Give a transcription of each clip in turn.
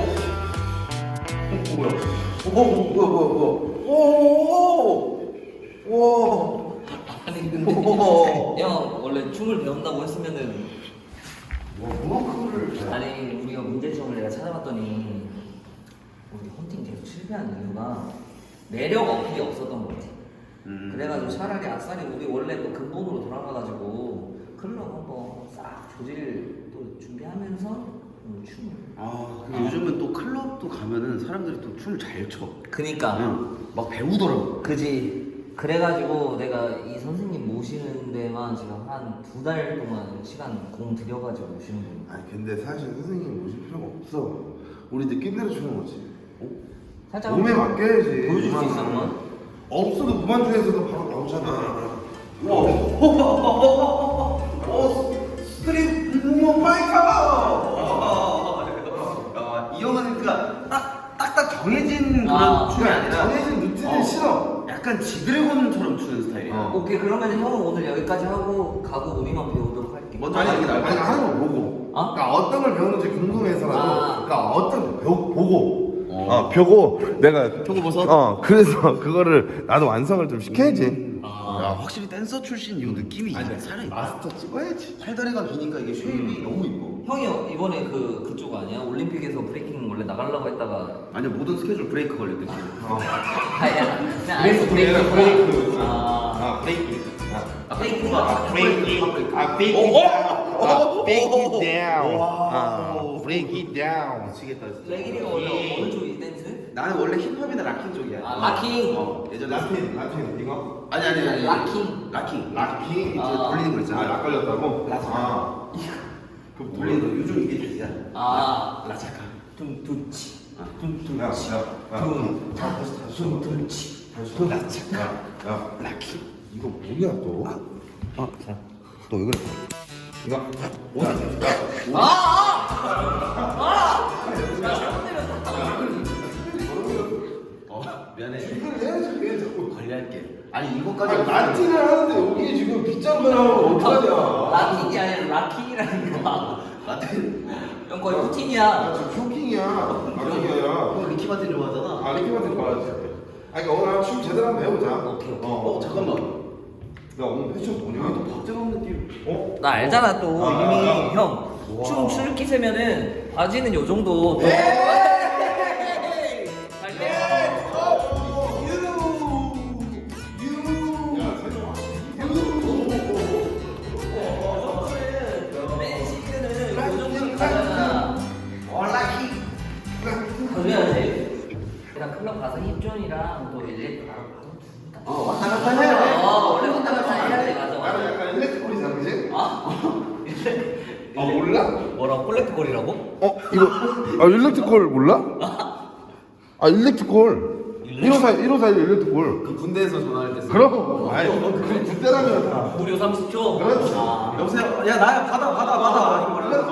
어, 뭐야? 오, 뭐야, 뭐야, 뭐야? 오, 오, 오. 아니 근데 오. 형 원래 춤을 배운다고 했으면은 와, 문어크를. 아니 우리가 문제점을 내가 찾아봤더니 우리 헌팅 계속 실패한 이유가 매력 어필이 없었던 것 같아. 음. 그래가지고 차라리 아싸리 우리 원래 또 근본으로 돌아가가지고 클럽 한번 싹 조질 또 준비하면서 음, 춤을. 아, 근데 요즘은 또 클럽도 가면은 사람들이 또 춤을 잘 춰. 그니까. 그냥 막 배우더라고. 그지. 그래가지고 내가 이 선생님 모시는 데만 지금 한 두 달 동안 시간 공 들여가지고 모시는 거예요. 아니 근데 사실 선생님 모실 필요가 없어. 우리 느낌대로 주는 거지. 어? 살짝 몸에 한번 맡겨야지. 보여줄 수. 있어, 그만? 없어도 무반주에서도 바로 나오잖아. 와, 오, 스트릿 무모 파이터! 야, 이 형은 그니까 딱, 딱딱 그런 아, 춤이 아니라 정해진 루틴을 어, 싫어. 약간 지드래곤처럼 추는 스타일이야. 어. 오케이 그러면 형은 오늘 여기까지 하고 가고 우리만 배우도록 할게. 먼저 아니 가는 게 아니 나을 것 같아. 하는 걸 보고. 어? 그러니까 어떤 걸 배우는지 궁금해서라도. 아. 그러니까 어떤 걸 배우, 보고. 어. 어, 펴고 내가 표고버섯? 어 그래서 그거를 나도 완성을 좀 시켜야지. 야, 확실히 댄서 출신 이 느낌이 살아있다. 마스터 찍어야지. 팔다리가 기니까 이게 쉐입이 너무 이뻐. 형이 이번에 그 그쪽 아니야? 올림픽에서 브레이킹 원래 나가려고 했다가 아니 모든 스케줄 브레이크 걸렸대 지금. 아야 그냥 아예 브레이크 브레이크. 아 아 브레이크. 아, 브레이크가 아 브레이크. 아 브레이크. 아 break it down. 아 it down. 미치겠다. 진짜. 레기리가 원래 어느 쪽이 댄스? 나는 원래 힙합이나 락킹 쪽이야. 아, 락킹? 어, 예전에 라틴 라틴 이거. 아니 아니 아니. 락킹. 락킹. 락킹. 이제 아. 돌리는 거 있잖아. 아락 걸렸다고? 아. 그 돌리는 거 요즘 이게 되지야. 아 라차카. 둠둠치 야, 야, 야. 다. 둠둠치 라차카. 야, 락킹. 이거 뭐냐 또? 어, 자. 너 왜 그래? 이거 어, 미안해. 이걸 해야지 왜 자꾸 관리할게. 아니 이거까지 아니 라틴을 하는데 여기 지금 빗장을 하면 어떡하냐? 락킹이 아니라 락킹이라니까 라틴. 형 거의 야, 푸틴이야 지금 쇼킹이야. 아니라. 형 리키 마틴 좋아하잖아. 아 리키한테 봐야지. 아니 그러니까 오늘 춤 제대로 한번 배우자. 오케이, 오케이. 어, 잠깐만. 야 오늘 패션 뭐냐? 또 박재범 느낌. 어? 나 알잖아 또 아, 이미 아, 아. 형춤 출 기세면은 바지는 요 정도 또- 몰라? 뭐라고 콜렉트콜이라고? 어 이거 아 일렉트콜 몰라? 아 일렉트콜 1541 1541 일렉트콜 그 군대에서 전화할 때. 쓰는 그럼 아이 그 그때라면 다 무료 30초? 그렇지. 아. 여보세요. 야 나야 받아 받아 받아. 이거 말라.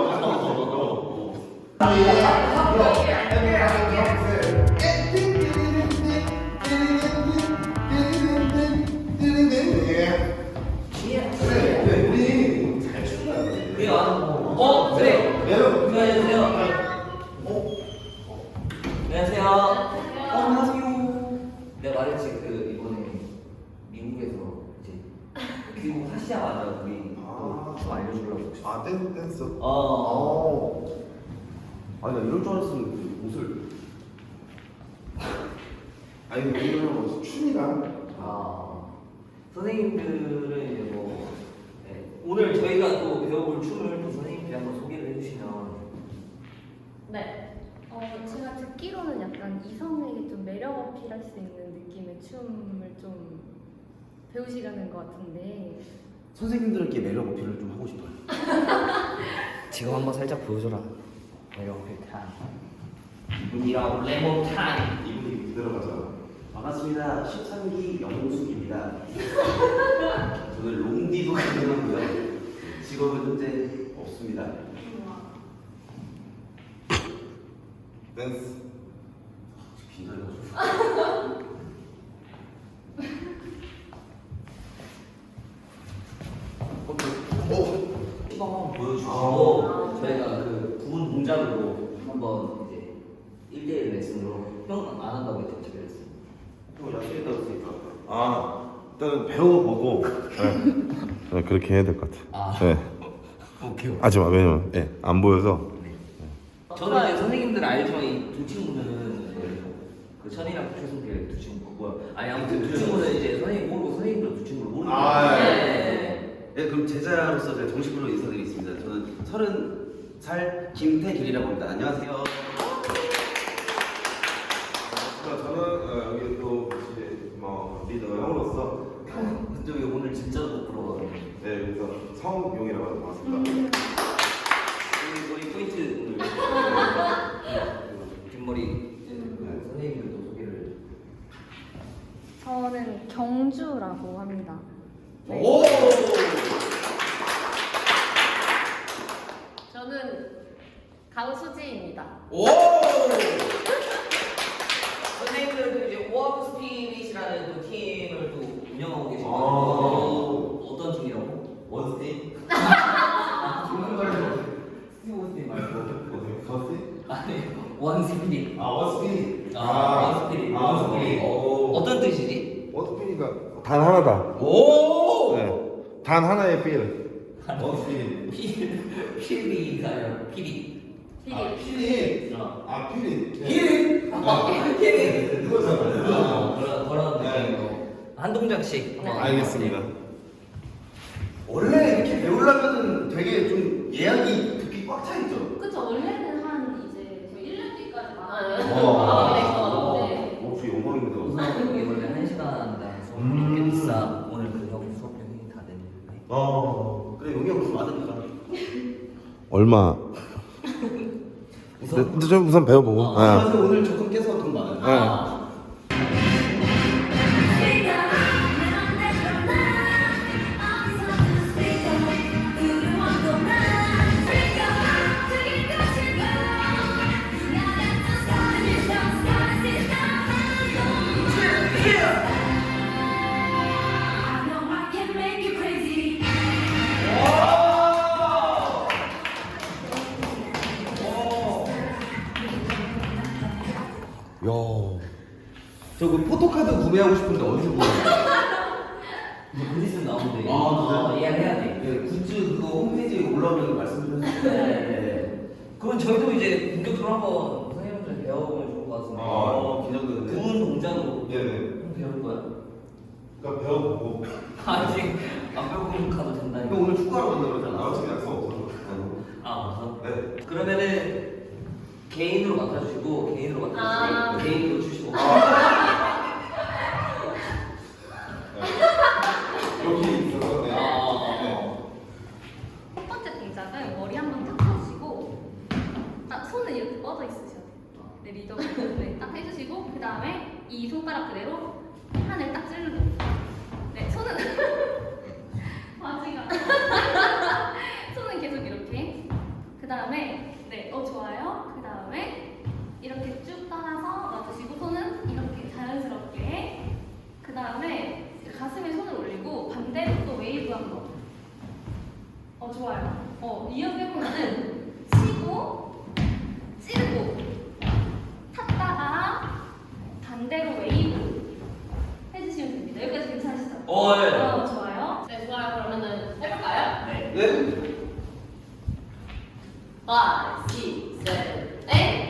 선생님들은 이제 뭐 네, 오늘 저희가 또 배워볼 춤을 또 선생님들이 한번 소개를 해주시면. 네. 어, 제가 듣기로는 약간 이성에게 좀 매력 어필할 수 있는 느낌의 춤을 좀 배우시려는 것 같은데. 선생님들께 매력 어필을 좀 하고 싶어요. 지금 한번 살짝 보여줘라. 매력 어필 타임 이분이랑 레몬 타임 이분이 들어가자 반갑습니다. 13기 영숙입니다. 저는 롱디도 가능하고요. 직업은 현재 없습니다. 댄스 긴장해가지고. 시범 한번 보여주시고 저희가 그 부분 동작으로 한번 이제 1대1 레슨으로 형 안 한다고 했죠 집에 레슨 또 야수에다 쓰니까. 아 일단은 배워보고 네. 네, 그렇게 해야 될 것 같아. 아. 네. 오케이 오케이 하지 마 왜냐면 예, 안 보여서. 저는 이제 선생님들 알죠 이 두 친구는 이제 그 천이랑 최승필 두 친구 뭐야 아니 아무튼 두 친구는 이제 선생님 모르고 선생님들 두 친구를 모르는 아, 거예요. 예. 네. 네, 그럼 제자로서 제가 정식으로 인사드리겠습니다. 저는 서른 살 김태길이라고 합니다. 안녕하세요. 저는 어, 여기 또 이제 뭐 리더 형으로서 근데 왜 오늘 진짜 못 부러워 네 그래서 성용이라고 것 같습니다. 우리, 우리 포인트 오늘 뒷머리 네. 선생님들도 소개를 저는 경주라고 합니다. 네. 오! 저는 강수지입니다. 오! 선생님들도 이제 오아브 스피릿이라는 또 팀을 또 운영하고 계시거든요 아. 어떤 팀이라고? 원스테이? 무슨 말이죠? 스티브 원스테이 말고 어디 가스? 아니 원스피릿 아 원스피. 아, 원스피릿 아, 원스피릿 오. 어떤 뜻이지? 원스피니까 단 하나다. 오! 네. 단 하나의 필. 원스피. 피, 피리가 아니라 피리 피리. 필이. 어. 아 필이. 힐! 피리 그거잖아요. 어, 그런, 그런 네. 느낌으로 한 동작씩 네. 한번 알겠습니다. 원래 이렇게 배우려면 되게 좀 예약이 듣기 꽉 차 있죠. 그쵸 원래는 한 이제 저 1년 뒤까지 많아요. 와. 아, 네. 혹시 영광입니다. 우선 이게 원래 한 시간당 수업이 음. 꽤 비싸 오늘 그 형 수업 비용이 다 됐는데 어. 그래, 용이 없으면 많으니까. 얼마? 우선 근데 좀 우선 배워보고. 어. 네. 그래서 오늘 조금 깨서 돈 많아요. 네. 저 그 포토카드 구매하고 싶은데 어디서 구해요? 이제 곧 있으면 나오는데 아, 어, 예약해야 돼 네, 굿즈 그거 홈페이지에 올라오면 말씀 좀 해주세요. 네. 그럼 저희도 이제 본격적으로 한번 선생님들 배워보면 좋을 것 같습니다 아, 긴장되네. 구운 동작으로 네네. 형 배울 거야? 그러니까 배워보고. 아직 안 배우고 가도 된다 형 오늘 축구하러 간다 그러잖아. 나 어차피 약속 없어. 아 맞아? 네. 그러면은 개인으로 맡아주시고 개인으로 맡아주시고 아. 개인으로 주시고 여기 있어서. 네. 아. 첫 번째 동작은 머리 한 번 딱 하시고 딱 손은 이렇게 뻗어 있으셔야 돼요. 네, 리더분 네, 딱 해주시고 그 다음에 이 손가락 그대로 하늘 딱 찌르는 거예요. 네, 손은 바지가 손은 계속 이렇게 그 다음에 네, 어 좋아요. 그 다음에 이렇게 쭉 떠나서 놔두시고 손은 이렇게 자연스럽게 그 다음에 가슴에 손을 올리고 반대로 또 웨이브 한번 어 좋아요. 어 이어서 해보면은 치고 찌르고 탔다가 반대로 웨이브 해주시면 됩니다. 여기까지 괜찮으시죠? 어, 예. 어, 좋아요. 네 좋아요 그러면은 해볼까요? 네. 네? 5, 6, 7, 8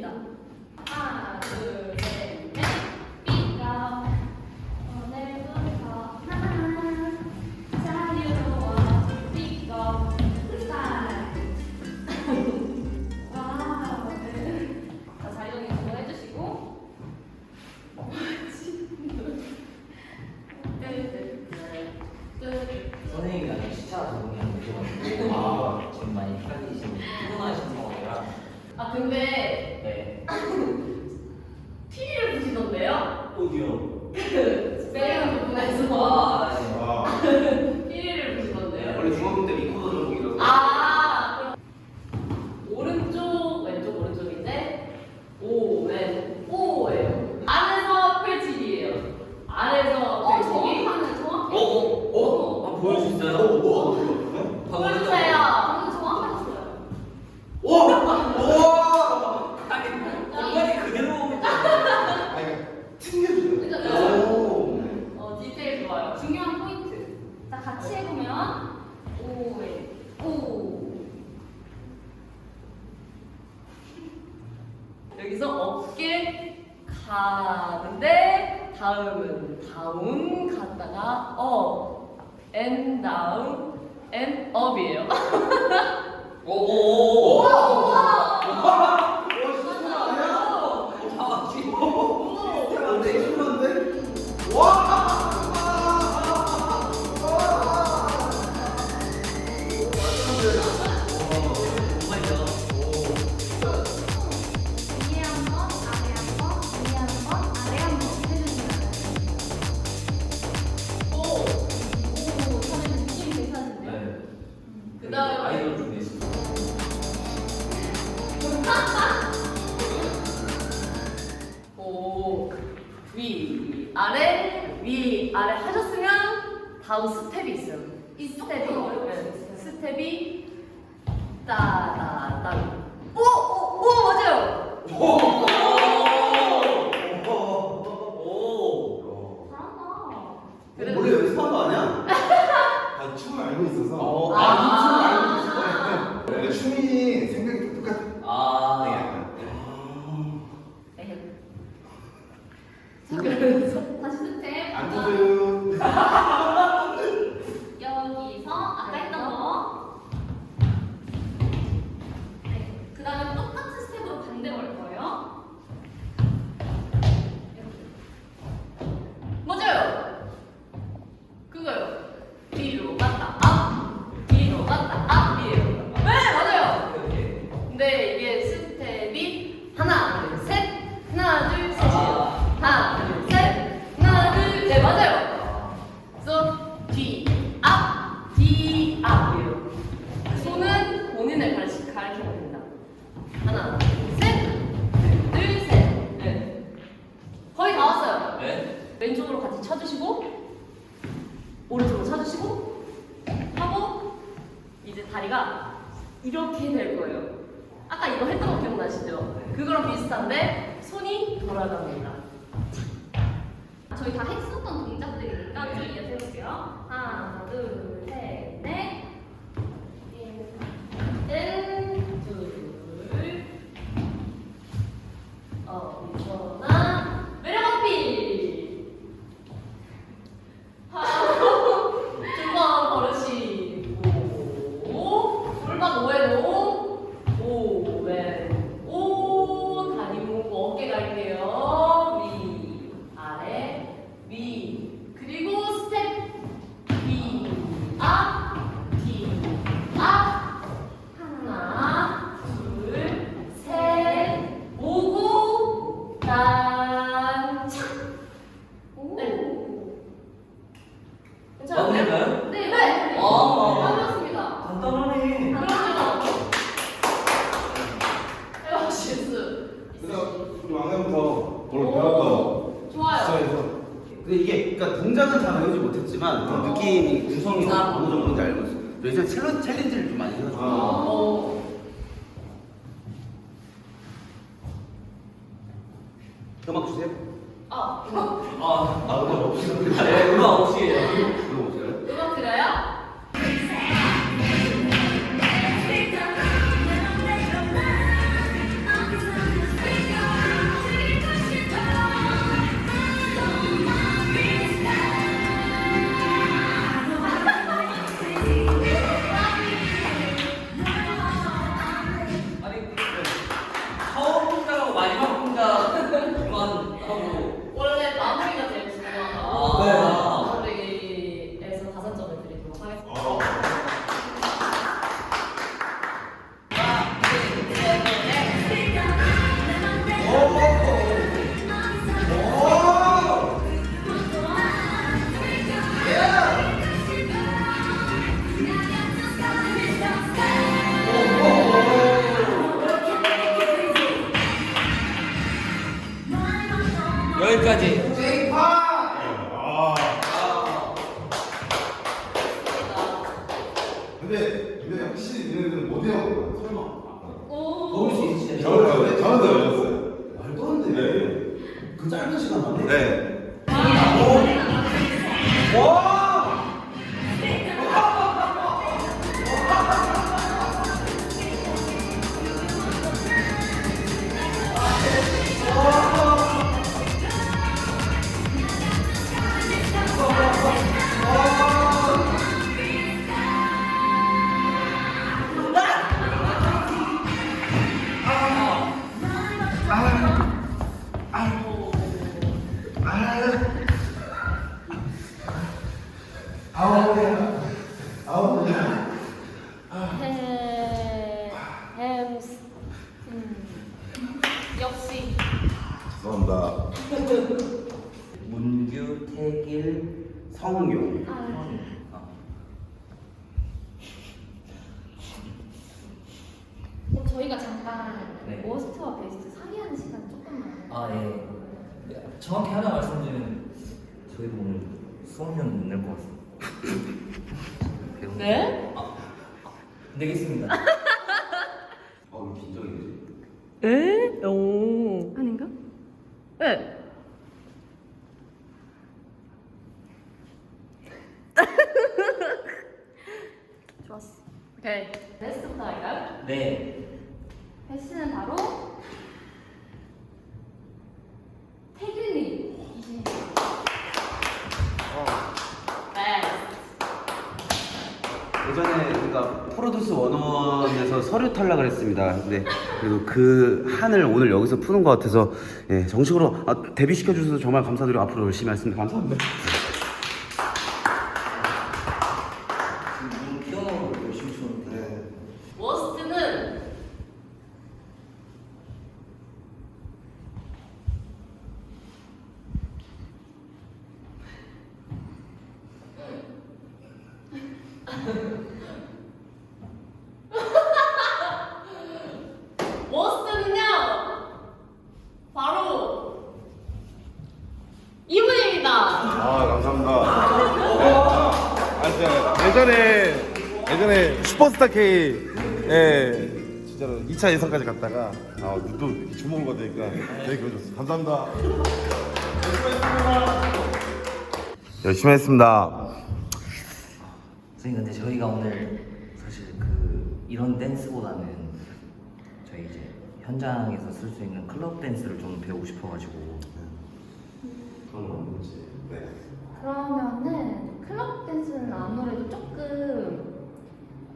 됩니다. 啊 나, 어, and down, and up이에요. 오오오오. 위, 아래, 위, 아래 하셨으면 다음 스텝이 있어요. 이 스텝이, 스텝이 따, 따, 따. 다리가 이렇게 될 거예요. 아까 이거 했던 거 기억나시죠? 그거랑 비슷한데 손이 돌아갑니다. 저희 다 했었던 동작들이니까 좀 이해해볼게요. 하나, 둘, 아, 음악, 아, 아, 음악 없이. 네, 음악 없이 해요. 음악 없어요? 음악 들어요? 정확히 하나 말씀드리면 저희도 오늘 수업료는 못 낼 것 같습니다. 배운- 네? 아, 안 되겠습니다. 어, 이거 긴장이지. 에? 오. 아닌가? 네. 좋았어. 오케이. 베스트부터 할까요? 네. 베스트는 바로 태균님. 네. 예전에 우리가 프로듀스 101에서 서류 탈락을 했습니다. 근데 그래도 그 한을 오늘 여기서 푸는 것 같아서 예, 정식으로 아, 데뷔시켜 주셔서 정말 감사드리고 앞으로 열심히 하겠습니다. 감사합니다. 지금 피아노 열심히 추는데. 워스트는 워스트는요 바로 이분입니다. 아 감사합니다. 네. 아 진짜 예전에 예전에 슈퍼스타 K 예 진짜로 2차 예선까지 갔다가 아또 이렇게 주목을 받으니까 되게 기분 좋습니다. 감사합니다. 열심히 했습니다. 선생님 근데 저희가 오늘 사실 그 이런 댄스보다는 저희 이제 현장에서 쓸 수 있는 클럽 댄스를 좀 배우고 싶어가지고 그러면은 클럽 댄스는 아무래도 조금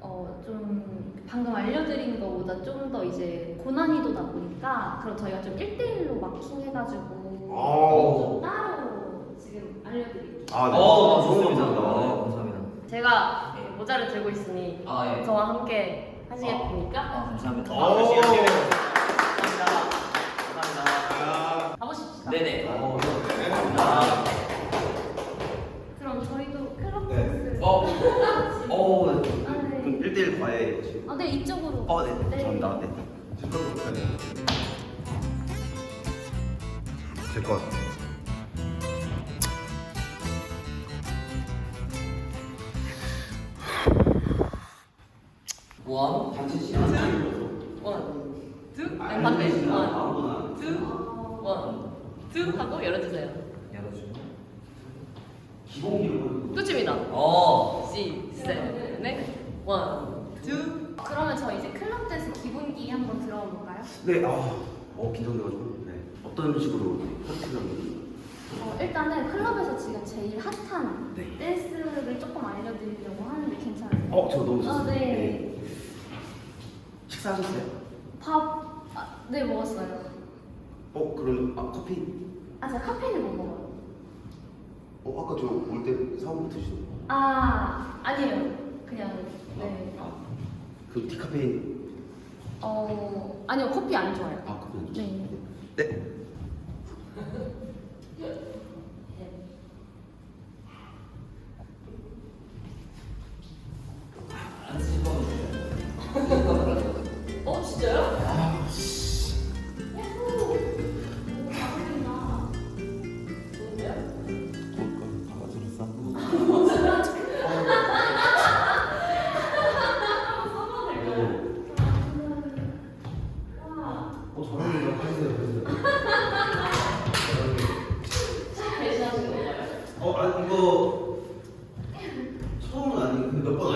어 좀 방금 알려드린 것보다 좀 더 이제 고난이도다 보니까 그럼 저희가 좀 1대1로 마킹해가지고 오. 좀 따로 지금 알려드릴게요. 아 네. 어, 좋은. 감사합니다. 네, 감사합니다. 제가 예, 모자를 들고 있으니 아 예. 저와 함께 하시겠습니까? 아 감사합니다. 오. 감사합니다. 가보십시다. 네네. 어, 아, 그럼 저희도 클럽 네. 댄스. 어, 어, 아, 그럼 네. 1대1 과외 혹시? 아, 네 이쪽으로. 어, 네. 감사합니다. 네. 제 것 원, 단체 시간 원, 투, 아니, 앤 반대. 아무거나, 원, 아무거나. 투, 원, 투 하고 열어주세요. 열어주고. 기본기로 끝입니다. 어. 시, 셋, 넷, 원, 투. 그러면 저 이제 클럽 댄스 기본기 한번 들어가 볼까요? 네, 아, 어 긴장돼가지고. 네. 어떤 식으로 파티를 어, 일단은 클럽에서 지금 제일 핫한 네. 댄스를 조금 알려드리려고 하는데 괜찮으세요? 어, 저 너무 아, 좋습니다. 네. 식사하셨어요? 밥, 아, 네 먹었어요. 어, 그럼 아 커피? 아 제가 카페인을 못 먹어요. 어, 아까 저 올 때 사온 거 드시죠? 아 아니에요. 그냥 네. 아, 그 디카페인 어 아니요 커피 안 좋아해요. 아 커피 안 네. 네. 어, 아, 이거 처음은 아니고 몇번